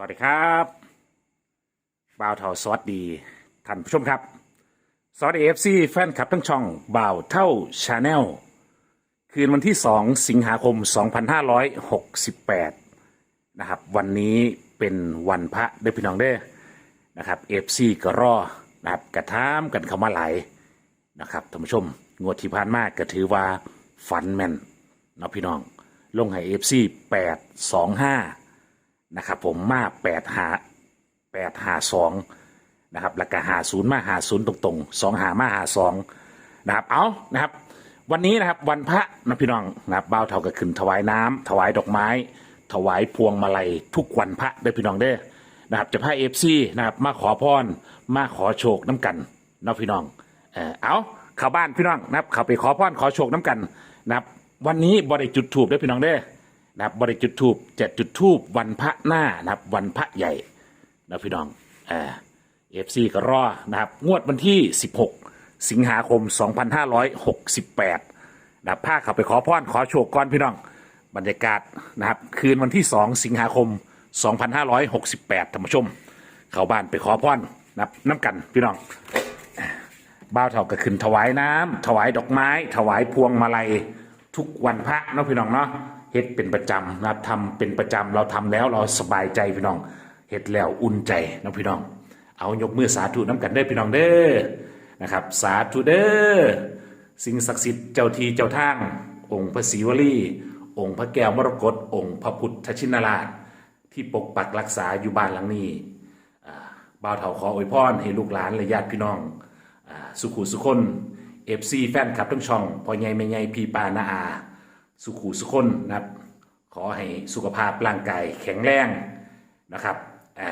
สวัสดีครับบ่าวเท่าสวัสดีท่านผู้ชมครับ สวัสดีเอฟซีแฟนคลับทั้งช่องบ่าวเท่าชาแนลคืนวันที่ 2 สิงหาคม 2568 นะครับ วันนี้เป็นวันพระเด้อพี่น้องเด้อนะครับเอฟซีก็รอนะครับกระทามกันเข้ามาหลายนะครับท่านผู้ชม งวดที่ผ่านมาก็ถือว่าฝันแม่นเนาะพี่น้อง ลงให้เอฟซีแปดสองห้า นะครับ ผมมาแปดหาแปดหาสองนะครับแล้วก็หาศูนย์มาหาศูนย์ตรงๆสองหามาหาสองนะครับเอานะครับ วันนี้นะครับวันพระนะพี่น้องนะครับบ่าวเท่ากับขึ้นถวายน้ำถวายดอกไม้ ถวายพวงมาลัยทุกวันพระเด้พี่น้องเด้อนะครับจะพาเอฟซีนะครับมาขอพรมาขอโชคน้ำกันนะพี่น้องเออเอาเข้าบ้านพี่น้องนะครับเข้าไปขอพรขอโชคน้ำกันนะครับวันนี้บริจุดถูกเด้พี่น้องเด้อ นะครับบริจุดทูบจะจุดทูบวันพระหน้านะครับ วันพระใหญ่นะพี่น้องเอฟซีก็รอนะครับ งวดวันที่ 16 สิงหาคม 2568นะครับพาเข้าไปขอพรขอโชคก่อนพี่น้อง บรรยากาศนะครับ คืนวันที่ 2 สิงหาคม 2568ท่านผู้ชม เข้าบ้านไปขอพรนะครับน้ำกันพี่น้องบ้าวเท่าก็ขึ้นถวายน้ำถวายดอกไม้ ถวายพวงมาลัยทุกวันพระเนาะพี่น้องเนาะ ฮ็ดเป็นประจำนะครับทำเป็นประจำเราทำแล้วเราสบายใจพี่น้องเฮ็ดแล้วอุ่นใจนะพี่น้อง เอายกมือสาธุน้ำกันเด้อพี่น้องเด้อนะครับ สาธุเด้อสิ่งศักดิ์สิทธิ์เจ้าทีเจ้าทาง องค์พระศิวลีองค์พระแก้วมรกตองค์พระพุทธชินราช ที่ปกปักรักษาอยู่บ้านหลังนี้บ่าวเถาขออวยพรให้ลูกหลานและญาติพี่น้องอสุขุสุคนเอฟซีแฟนคลับทั้งช่องพ่อใหญ่แม่ใหญ่พี่ปานาอา สุขุสุคนนะครับ ขอให้สุขภาพร่างกายแข็งแรงนะครับอ่า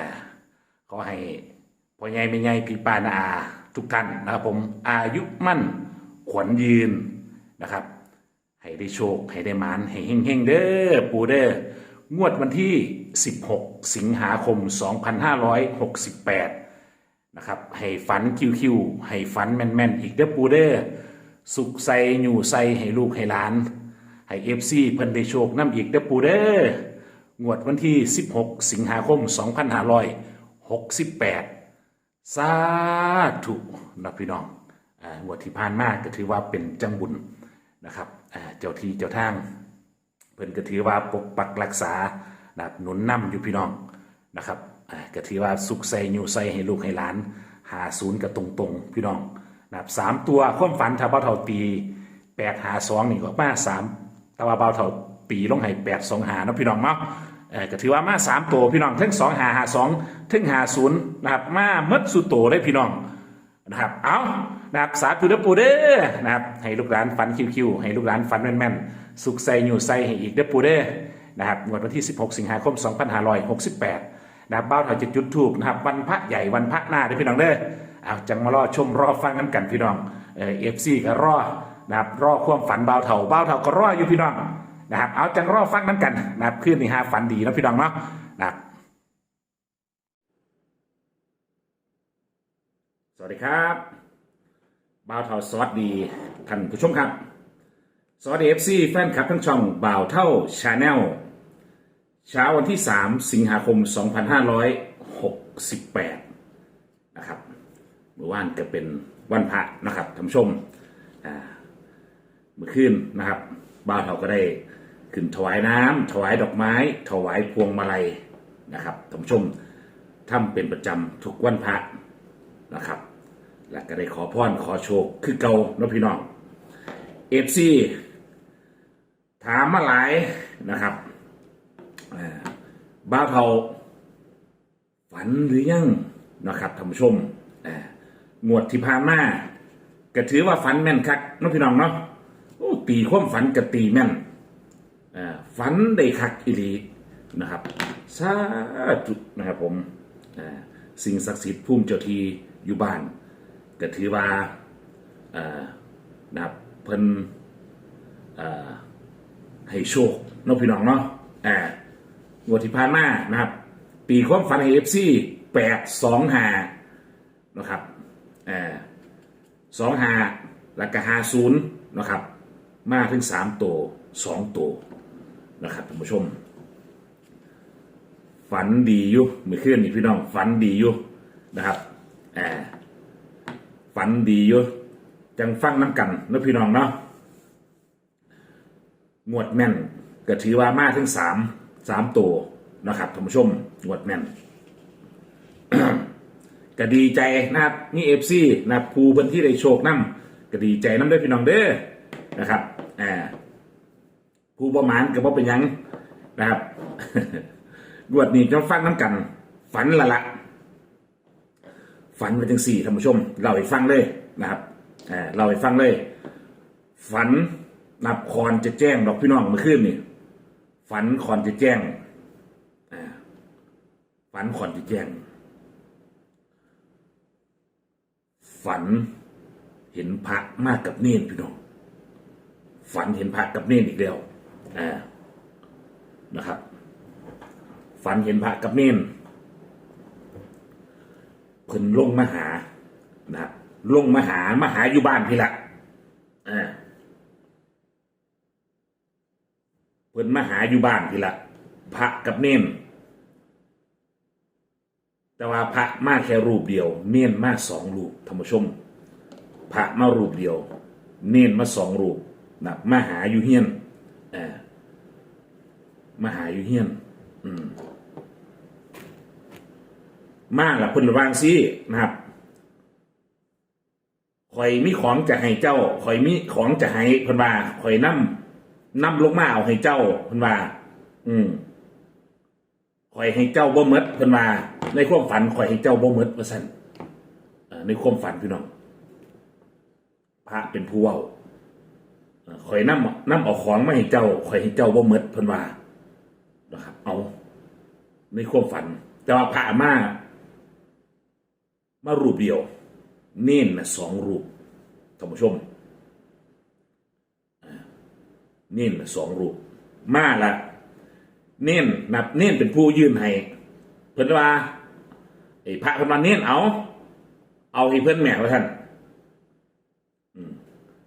ขอให้พ่อใหญ่แม่ใหญ่พี่ปานาอาทุกท่านนะครับผมอายุมั่นขวัญยืนนะครับ ให้ได้โชค ให้ได้หมานให้เฮงๆเด้อปูเด้องวดวันที่ 16 สิงหาคม 2568 นะครับ ให้ฝันคิวๆให้ฝันแม่นๆ อีกเด้อปูเด้อสุขใสอยู่ใสให้ลูกให้หลาน ให้เอฟซีเพิ่นได้โชคน้ำอีกเด้อปูเด้องวดวันที่ 16 สิงหาคม 2568 สาธุนะพี่น้องอ่างวดที่ผ่านมากก็ถือว่าเป็นจังบุญนะครับอ่าเจ้าที่เจ้าทาง เพิ่นก็ถือว่าปกปักรักษานับหนุนนำอยู่พี่น้องนะครับอ่าก็ถือว่าสุขใส่อยู่ใส่ให้ลูกให้หลาน หาศูนย์กับตรงๆ พี่น้องนับสามตัวความฝันถ้าเบาเท่าตีแปดหาสองนี่ก็มาสาม แต่ว่าเบาเท่าตีลงให้แปดสองหาเนาะพี่น้องเนาะเออก็ถือว่ามาสามตัวพี่น้องทั้งสองหาหาสองทั้งหาศูนย์นะครับมาเมดสุดโตได้พี่น้องนะครับเอานะครับสาธุเด้อปูเด้อนะครับให้ลูกหลานฝันคิวๆให้ลูกหลานฝันแม่นๆสุขใส่อยู่ใส่ให้อีกเด้อปูเด้อนะครับงวดวันที่ 16 สิงหาคม 2568นะครับบ้าวถอยจุดจุดทูบนะครับวันพระใหญ่วันพระหน้าเด้อพี่น้องเด้อเอาจังมารอชมรอฟังน้ำกันพี่น้องเออฟซีก็รอ นะครับรอความฝันบ้าวเถาบ้าวเถาก็รออยู่พี่น้องนะครับเอาจังรอฟังน้ำกันนะครับคืนนี้ฮาฝันดีนะพี่น้องเนาะนะครับสวัสดีครับบ่าวเท่าสวัสดีท่านผู้ชมครับสวัสดีเอฟซีแฟนคลับทั้งช่องบ่าวเท่าชาแนลเช้าวันที่ 3 สิงหาคม 2568 นะครับเมื่อวานก็เป็นวันพระนะครับท่านผู้ชมอ่า เมื่อคืนนะครับบ่าวเท่าก็ได้ขึ้นถวายน้ำถวายดอกไม้ ถวายพวงมาลัยนะครับท่านผู้ชมทำเป็นประจำทุกวันพระนะครับ แล้วก็ได้ขอพรขอโชคคือเก่านะพี่น้องเอฟซีถามมาหลายนะครับบ้าเทาฝันหรือยังนะครับท่านผู้ชมงวดที่ผ่านมาก็ถือว่าฝันแม่นคักนะพี่น้องเนาะ ตีความฝันกตีแม่นฝันได้คักอีหลีนะครับสาธุนะครับผมสิ่งศักดิ์สิทธิ์พุ่มเจ้าทีอยู่บ้านก็ถือว่าเอ่อนะครับเพิ่นให้โชคน้องพี่น้องเนาะอ่างวดที่ผ่านมานะครับ ปีความฝันให้เอฟซีแปดสองหานะครับอ่าสองหาแล้วก็หาศูนย์นะครับ มาถึงสามตัวสองตัวนะครับท่านผู้ชม ฝันดีอยู่มื่อคืนนี่พี่น้องฝันดีอยู่นะครับแอบฝันดีอยู่จังฟังน้ำกันนะพี่น้องเนาะงวดแม่นก็ถือว่ามาถึงสามสามตัวนะครับท่านผู้ชมงวดแม่นก็ดีใจนะครับนี่เอฟซีนะครับภูเพิ่นที่ได้โชคนํก็ดีใจน้ำเด้พี่น้องเด้อนะครับ อ่าภูประมาณกับว่าเป็นยังนะครับงวดนี้จะฟังน้ำกัน ฝันละละฝันไปถึงสี่ท่านผู้ชม เราให้ฟังเลยนะครับอ่าเราให้ฟังเลย ฝันนับคอนจะแจ้งดอกพี่น้องเมื่อคืนนี่ฝันคอนจะแจ้งอ่าฝันคอนจะแจ้ง ฝันเห็นพระมากกับเนนพี่น้อง ฝันเห็นพระกับเนนอีกแล้วอ่านะครับ ฝันเห็นพระกับเนนเพิ่นลงมาหานะครับลงมาหามาหาอยู่บ้านพี่ละอ่าเพิ่นมาหาอยู่บ้านพี่ละพระกับเนนแต่ว่าพระมาแค่รูปเดียว เน้นมาสองรูปธรรมชม พระมารูปเดียว เน้นมาสองรูป นะมาหาอยู่เฮียนมาหาอยู่เฮียน อืมมาละเพิ่นวางซีนะครับข่อยมีของจะให้เจ้าข่อยมีของจะให้เพิ่นว่าข่อยนำนำลงมาเอาให้เจ้าเพิ่นว่า อืมข่อยให้เจ้าบ่หมดเพิ่นว่า ในความฝันข่อยให้เจ้าบ่หมดว่าซั่นเอ่อในความฝันพี่น้องพระเป็นผู้เว้า ข่อยนำนำเอาของมาให้เจ้าข่อยให้เจ้าบ่หมดเพิ่นว่านะครับ เอาในความฝัน แต่ว่าพระมามารูปเดียว เน้นนะสองรูปท่านผู้ชมเน้นนะสองรูป มาละเน้นนับเน้นเป็นผู้ยื่นให้เพิ่นว่าไอ้พระเพิ่นวาเน้นเอา เอาให้เพิ่นแหม่ว่าท่าน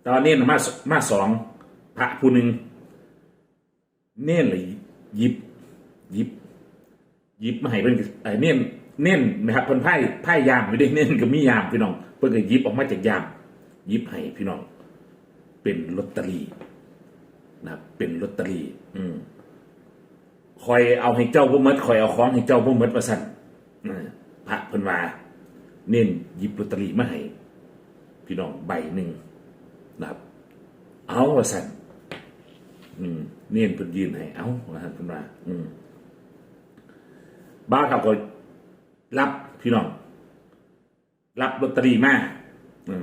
แตอนนี้มามาสองพระผู้หนึ่งเน้นเลยยิบยิบยิบมาให้เพิ่นไอ้เน้นเน้นนะครับเพิ่นไพ่ไพ่ยามไม่ได้เน้นก็มียามพี่น้อง เพิ่นก็ยิบออกมาจากยามยิบให้พี่น้อง เป็นลอตเตอรี่นะเป็นลอตเตอรี่ อืมคอยเอาให้เจ้าบ่หมดคอยเอาของให้เจ้าบ่หมดว่าซั่นพระเพิ่นว่าเน้นยิบลอตเตอรี่มาให้พี่น้องใบหนึ่ง เอาว่าซั่นเน้นเพิ่นยืนให้เอาว่าซั่นเพิ่นว่าบ้าครับก็รับพี่น้อง รับลอตเตอรี่มาอื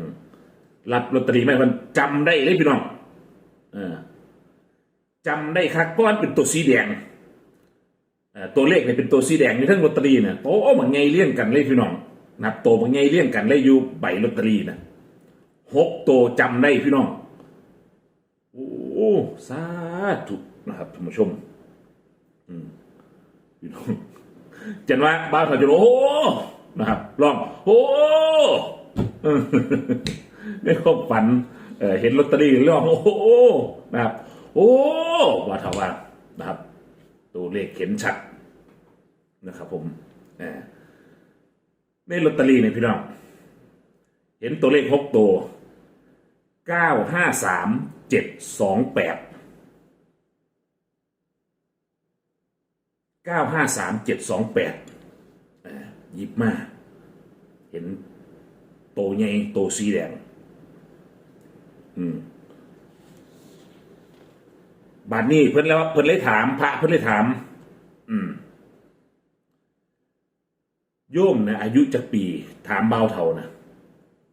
รับลอตเตอรี่มาเพิ่นจำได้เลยพี่น้องเออจำได้คักเพราะมันเป็นตัวสีแดงอตัวเลขเนี่ยเป็นตัวสีแดงอยู่ทั้งลอตเตอรี่เนี่ยโอ้มันไงเลี่ยงกันเลยพี่น้องนับโตมันไงเลี่ยงกันเลยอยู่ใบลอตเตอรี่นะหกตัวจำได้พี่น้อง สาธุนะครับท่านผู้ชม อืมพี่น้องจันว่าบ้านเขาจะโอ้นะครับลอง โอ้เออในความฝันเห็นลอตเตอรี่ร้องโอ้นะครับ โอ้ว่าเท่าว่านะครับ ตัวเลขเห็นชัดนะครับผมอ่าในลอตเตอรี่เนี่ยพี่น้อง เห็นตัวเลขหกตัวเก้าห้าสาม เจ็ดสองแปดเก้าห้าสามเจ็ดสองแปดยิบมาเห็นโตใหญ่โตสีแดง อืมบาดนี้เพิ่นแล้วเพิ่นเลยถาม พระเพิ่นเลยถาม อืม โยมนะอายุจักปี ถามเบาเท่านะ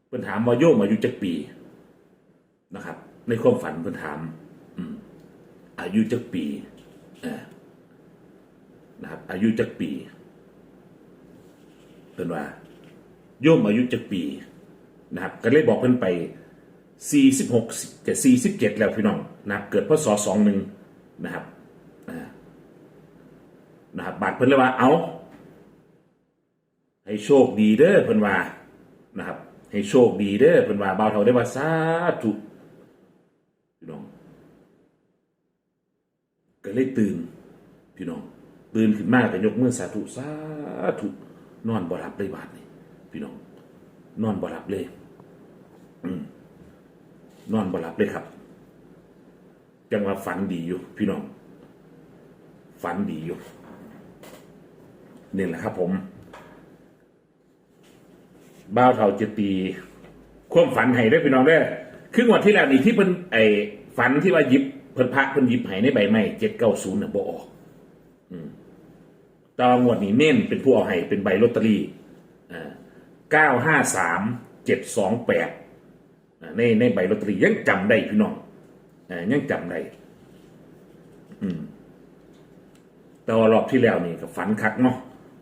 เพิ่นถามว่าโยมอายุจักปีนะครับ ในความฝันเพิ่นถามอายุจักปีนะครับ อายุจักปีเพิ่นว่าโยมอายุจักปี นะครับ ก็เลยบอกเพิ่นไปสี่สิบหกจะสี่สิบเจ็ดแล้วพี่น้องนะครับเกิดพศสองหนึ่งนะครับนะครับบาทเพิ่นเลยว่าเอาให้โชคดีเด้อเพิ่นว่านะครับ ให้โชคดีเด้อเพิ่นว่าเบาเท่าได้ว่าสาธุพี่น้อง ก็เลยตื่นพี่น้องตื่นขึ้นมาก็ยกมือสาธุสาธุนอนบ่หลับเลยบาดนี่พี่น้อง นอนบ่หลับเลย อืมนอนบ่หลับเลยครับจังว่าฝันดีอยู่ พี่น้อง ฝันดีอยู่นี่แหละครับผมบ้าวเท่าจะตีความฝันให้ได้พี่น้องได้อคืองวดที่แล้วนี่ที่เพิ่นไอ้ฝันที่ว่าหยิบ เพิ่นพระเพิ่นหยิบให้ในใบไม้เจ็ดเก้าศูนย์น่ะบ่ออกต่ว่างวดนี้เน้นเป็นผู้เอาให้เป็นใบลอตเตอรี่เก้าห้าสามเจ็ดสองแปดในในใบลอตเตอรี่ยังจำได้พี่น้องอยังจำได้แต่ว่ารอบที่แล้วนี่ก็ฝันคักเนาะ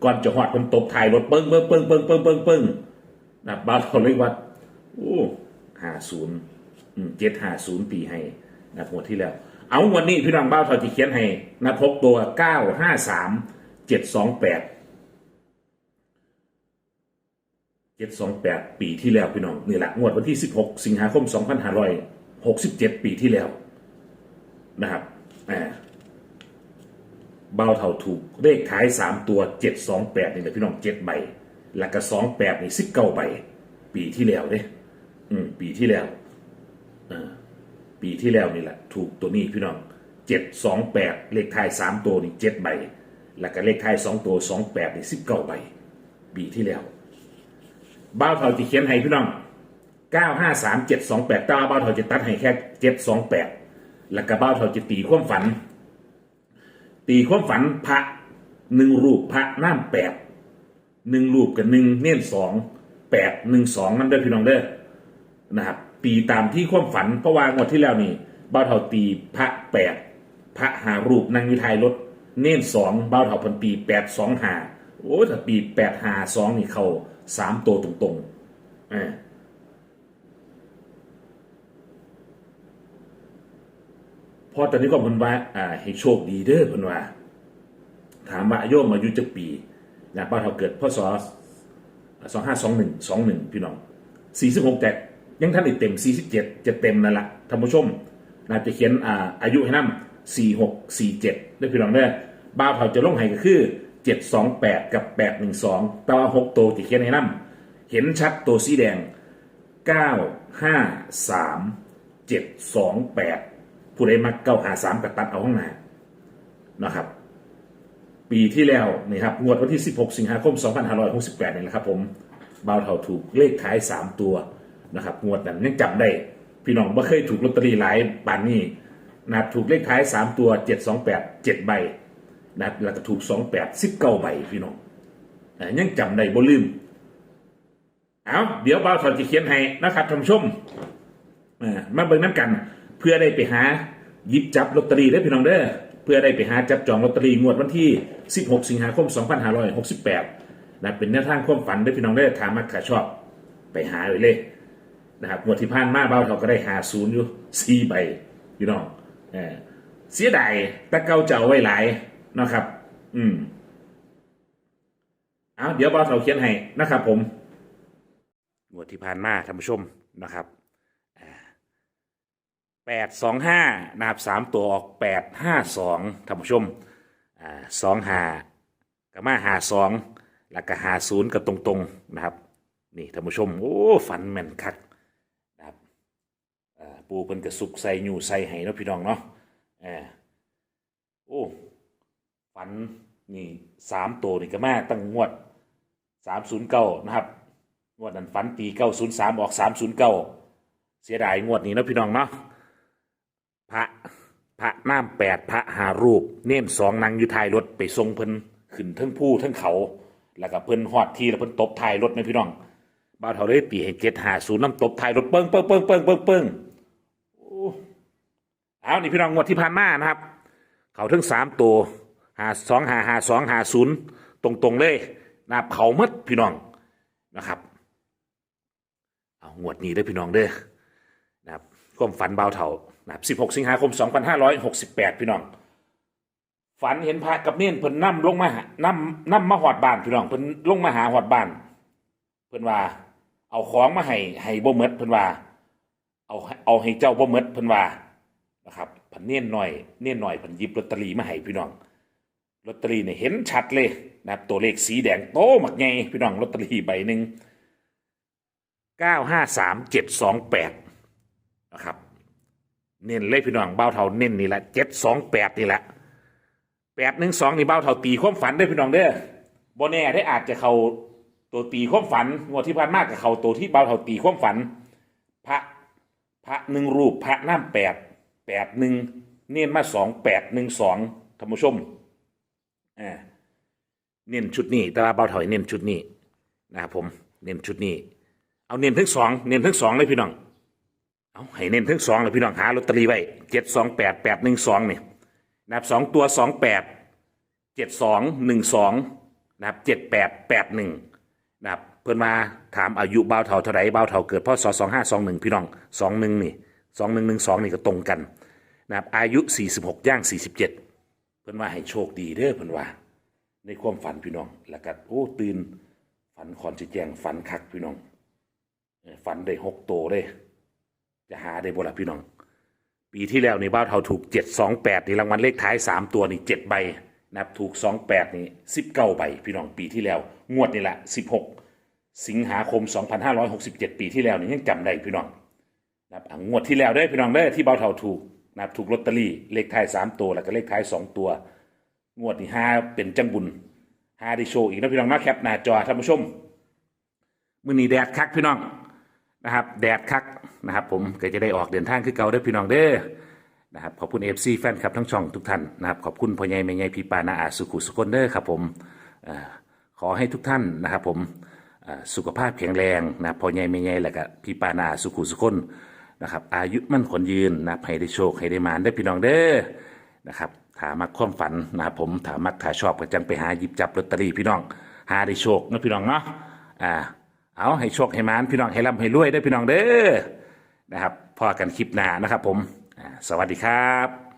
ก่อนจะหอดเพิ่นตบท้ายรถเปิ้งเปิ้งเปิ้งเปิ้งเปิ้งเปิ้งเปิ้งนะบ้านเราเลยว่าโอ้ห้าศูนย์เจ็ดห้าศูนย์ปีให้ นะงวดที่แล้ว เอาวันนี้พี่น้องบ้าเราจะเขียนให้นะพบตัวเก้าห้าสามเจ็ดสองแปดเจ็ดสองแปดปีที่แล้วพี่น้องนี่แหละงวดวันที่สิบหกสิงหาคมสองพันห้าร้อยหกสิบเจ็ดปีที่แล้วนะครับอ่าเบาเท่าถูกเลขท้ายสามตัวเจ็ดสองแปดนี่แหละพี่น้องเจ็ดใบแล้วก็สองแปดนี่สิบเก้าใบ ปีที่แล้วเด้อืม ปีที่แล้วเออ ปีที่แล้วนี่แหละถูกตัวนี้พี่น้องเจ็ดสองแปดเลขท้ายสามตัวนี่เจ็ดใบ แล้วก็เลขท้ายสองตัวสองแปดนี่สิบเก้าใบ ปีที่แล้วบ้าวเท่าจะเขียนให้พี่น้องเก้าห้าสามเจ็ดสองแปดต้าบ้าวเท่าจะตัดให้แค่เจ็ดสองแปดแล้วก็บ้าวเท่าจะตีความฝัน ตีความฝันพระหนึ่งรูปพระน้ำแปดหนึ่งรูปกับหนึ่งเน้นสองแปดหนึ่งสองนั่นเด้อพี่น้องเด้อนะครับ ตีตามที่ความฝันเพราะว่างวดที่แล้วนี่บ้าวเท่าตีพระแปดพระหารูปนั่งยู่ท้ายรถเน้นสองบ้าวเท่าพันปีแปดสองหาโอ้ถ้าปีแปดหาสองนี่เขาสามตัวตรงๆอ่าพอตอนนี้ก็พิ่นว่าอ่าให้โชคดีเด้อพิ่นว่า ถามว่าโยมอายุจะปีนะป้าเท่าเกิดพศสองห้าสองหนึ่งสองหนึ่งพี่น้องสี่สิบหกแต่ ยังท่านอีกเต็มสี่สิบเจ็ดจะเต็มนั่นแหละท่านผู้ชมน่าจะเขียนอ่าอายุให้น้ำสี่หกสี่เจ็ดได้พี่น้องเด้บ้าเท่าจะลงให้ก็คือเจ็ดสองแปดกับแปดหนึ่งสองแต่ว่าหกตัวจะเขียนให้น้ำเห็นชัดตัวสีแดงเก้าห้าสามเจ็ดสองแปดผู้ใดมักเก้าหาสามกับตัดเอาข้างหน้านะครับ ปีที่แล้วนี่ครับงวดวันที่ 16 สิงหาคม 2568นี่แหละครับผมบ่าวเท่าถูกเลขท้าย 3 ตัว นะครับงวดนั้นยังจำได้ พี่น้องไม่เคยถูกลอตเตอรี่หลายปานนี้นะครับถูกเลขท้าย 3 ตัว 728 7ใบนะครับแล้วก็ถูก 28 19ใบพี่น้องยังจำได้บ่ลืมเอาเดี๋ยวบ่าวเท่าจะเขียนให้นะครับท่านผู้ชมอ่ามาเบิ่งน้ำกัน เพื่อได้ไปหายิบจับลอตเตอรี่ได้พี่น้องเด้อเพื่อได้ไปหาจับจองลอตเตอรี่งวดวันที่ 16 สิงหาคม 2568นะเป็นแนวทางความฝันได้พี่น้องได้ถามมาขาชอบ ไปหาไว้เลย นะครับงวดที่ผ่านมาเบาเท่าก็ได้หาศูนย์อยู่สี่ใบพี่น้องเออเสียดายแต่เก่าจะเอาไว้หลายนะครับ อืมเอาเดี๋ยวเบาเท่าเขียนให้นะครับ ผมงวดที่ผ่านมาท่านผู้ชมนะครับแปดสองห้านะครับสามตัวออกแปดห้าสองท่านผู้ชมอ่าสองหากับมาหาสองแล้วก็หาศูนย์กับตรงๆนะครับ นี่ท่านผู้ชม โอ้ ฝันแม่นคัก ปูเป็นกระสุกใส่อยู่ใส่ให้เนาะพี่น้องเนาะเออโอ้ฝันนี่สามตัวนี่ก็มาตั้งงวดสามศูนย์เก้านะครับงวดนั้นฝันปีเก้าศูนย์สามออกสามศูนย์เก้าเสียดายงวดนี้เนาะพี่น้องเนาะพระพระน้ำแปดพระหารูป เน่มสองนางอยู่ท้ายรถไปทรงเพิ่นขึ้นทั้งผู้ทั้งเขา แล้วก็เพิ่นหอดทีแล้วเพิ่นตบท้ายรถไหมพี่น้องบ้าวเท่าเลยตีให้เจ็ดหาศูนย์น้ำตบท้ายรถเปิ้งเปิ้งเปิ้งเปิ้งเปิ้งเปิ้ง เอานี่พี่น้องงวดที่ผ่านมานะครับ เขาทั้งสามตัวหาสองหาหาสองหาศูนย์ตรงๆเลยนะครับเขาหมดพี่น้องนะครับ เอางวดนี้เด้พี่น้องเด้อนะครับความฝันเบาเท่านะครับ16สิงหาคม2568พี่น้อง ฝันเห็นพระกับเน่นเพิ่นนำลงมาหานำนำมาหอดบ้านพี่น้องเพิ่นลงมาหาหอดบ้านเพิ่นว่า เอาของมาให้ให้บ่หมดเพิ่นว่า เอาเอาให้เจ้าบ่หมดเพิ่นว่า นะครับเพิ่นเน่นหน่อยเน่นหน่อยเพิ่นยิบลอตเตอรี่มาให้พี่น้องลอตเตอรี่เนี่ยเห็นชัดเลยนะครับตัวเลขสีแดงโตหมักไงพี่น้องลอตเตอรี่ใบหนึ่งเก้าห้าสามเจ็ดสองแปดนะครับเน้นเลยพี่น้องเบ้าเท่าเน้นนี่แหละเจ็ดสองแปดนี่แหละแปดหนึ่งสองนี่เบ้าเท่าตีความฝันได้พี่น้องเด้อโบแน่ได้อาจจะเขาตัวตีความฝันงวดที่ผ่านมากกับเขาตัวที่เบ้าเท่าตีความฝัน พระพระหนึ่งรูปพระน้ำแปด แปดหนึ่งเน้นมาสองแปดหนึ่งสองท่านผู้ชมอ่าเน้นชุดนี้ แต่ว่าเบาถอยเน้นชุดนี้นะครับผมเน้นชุดนี้ เอาเน้นทั้งสองเน้นทั้งสองเลยพี่น้องเอาให้เน้นทั้งสองเลยพี่น้องหาลอตเตอรี่ไว้เจ็ดสองแปดแปดหนึ่งสองเนี่ยนะครับสองตัวสองแปดเจ็ดสองหนึ่งสองนะครับเจ็ดแปดแปดหนึ่งนะครับเพื่อนมาถามอายุเบาเท่าเท่าไรเบาเท่าเกิดพศสองห้าสองหนึ่งพี่น้องสองหนึ่งนี่สองหนึ่งหนึ่งสองนี่ก็ตรงกัน นะครับอายุสี่สิบหกย่างสี่สิบเจ็ดเพื่อนว่าให้โชคดีเด้อเพื่อนว่า ในความฝันพี่น้อง แล้วก็โอ้ตื่นฝันคอนสิแจงฝันคักพี่น้องฝันได้หกโตเลยจะหาได้บ่ละพี่น้อง ปีที่แล้วนี่บ้าวเทาถูกเจ็ดสองแปดนี่รางวัลเลขท้ายสามตัวนี่เจ็ดใบนะครับถูกสองแปดนี่สิบเก้าใบพี่น้องปีที่แล้ว งวดนี่แหละสิบหกสิงหาคมสองพันห้าร้อยหกสิบเจ็ดปีที่แล้วนี่ยังจำได้พี่น้องนะครับงวดที่แล้วเด้พี่น้องเด้ที่บ้าวเทาถูก นะครับถูกลอตเตอรี่เลขท้ายสามตัวแล้วก็เลขท้ายสองตัว งวดนี่ห้าเป็นจังบุญห้าได้โชว์อีกนะพี่น้องนะแคปหน้าจอท่านผู้ชมมือนี้แดดคักพี่น้องนะครับ แดดคักนะครับ ผมก็จะได้ออกเดินทางคือเก่าเด้อพี่น้องเด้อนะครับขอบคุณเอฟซีแฟนคลับทั้งช่องทุกท่านนะครับขอบคุณพ่อใหญ่แม่ใหญ่พี่ปานาอาสุขุสุคนเด้อครับผมอขอให้ทุกท่านนะครับ ผมสุขภาพแข็งแรงนะพ่อใหญ่แม่ใหญ่แล้วก็พี่ปานาอาสุขุสุคน นะครับ อายุมั่นขนยืนนะให้ได้โชคให้ได้มานได้พี่น้องเด้อนะครับถามักความฝันนะผมถามักถาชอบก็จังไปหาหยิบจับลอตเตอรี่พี่น้อง หาได้โชคนะพี่น้องเนาะอ่าเอาให้โชคให้มานพี่น้องให้ร่ำให้รวยได้พี่น้องเด้อนะครับพอกันคลิปหน้านะครับผมสวัสดีครับ